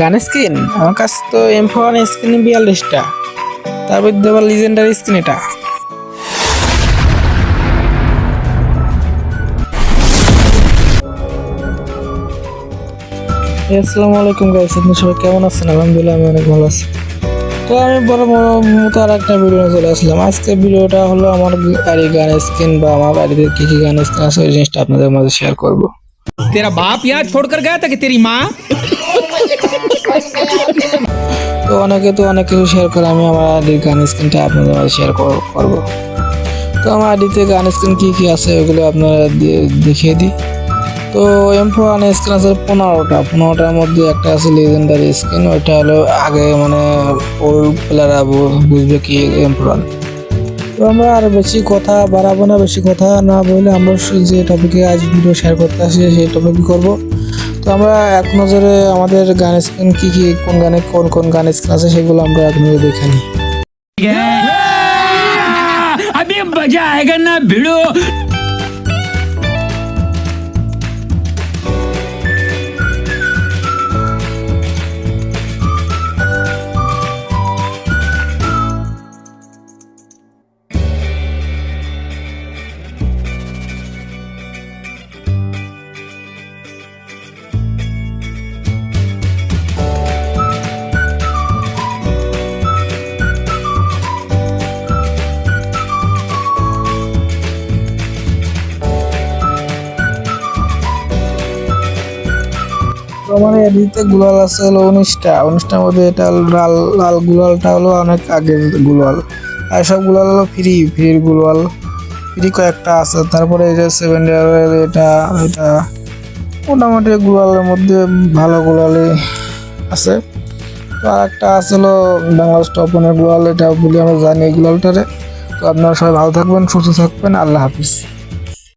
গান স্ক্রিন আমার কাছে তো এম ফোন স্ক্রিন বিয়াল্লিশটা। তারপর দেবার লিজেন্ডারি স্ক্রিন এটা। আসসালামু আলাইকুম গাইস আপনি সবাই কেমন আছেন? আলহামদুলিল্লাহ আমি অনেক ভালো আছি। তো আমি বড় মতো আর একটা ভিডিও নিয়ে চলে আসলাম। আজকে ভিডিওটা হলো আমার বাড়ির গান স্ক্রিন বা আমার বাড়িতে কী কী গান স্ক্রিন আছে ওই জিনিসটা আপনাদের মাঝে শেয়ার করব। তেরা বাপ ইয়া ছোড় কর গয়া কি তেরি মা তো অনেকে তো অনেক কিছু শেয়ার করে, আমি আমার আইডির গান স্ক্রিনটা আপনাদের মাঝে শেয়ার করব। তো আমার আইডিতে গান স্ক্রিন কী কী আছে ওগুলো আপনারা দেখিয়ে দিই। তো এম ফোর ওয়ান স্ক্রিন আছে পনেরোটা। পনেরোটার মধ্যে একটা আছে লেজেন্ডারি স্ক্রিন ওইটা হলো আগে মানে ওল্ড প্লেয়াররা বুঝবে কি এম ফোর ওয়ান তো আমরা আর বেশি কথা বাড়াবো না, বেশি কথা না বলে আমরা যে টপিকে আজ ভিডিও শেয়ার করতে আসি, সেই টপিক করব। তো আমরা এক নজরে আমাদের গান স্ক্রিন কি কি, কোন গানে কোন কোন গান স্ক্রিন আছে সেগুলো আমরা এক নজরে দেখে নিই। আমি মজা না ভিড়ো। তো আমার এদিকে গুলাল আছে হলো উনিশটা। উনিশটার মধ্যে এটা লাল লাল গুলালটা হলো অনেক আগের গুলাল। আর সব গুলাল হলো ফ্রি ফ্রির গুলাল। ফ্রি কয়েকটা আছে। তারপরে এই যে সেভেন ইয়ারের এটা এটা মোটামুটি গুলালের মধ্যে ভালো গুলালই আছে। তো আর একটা আছে হলো বাংলাদেশ টপনের গুলাল। এটা বলি আমরা জানি এই গুলালটারে। তো আপনারা সবাই ভালো থাকবেন, সুস্থ থাকবেন। আল্লাহ হাফিজ।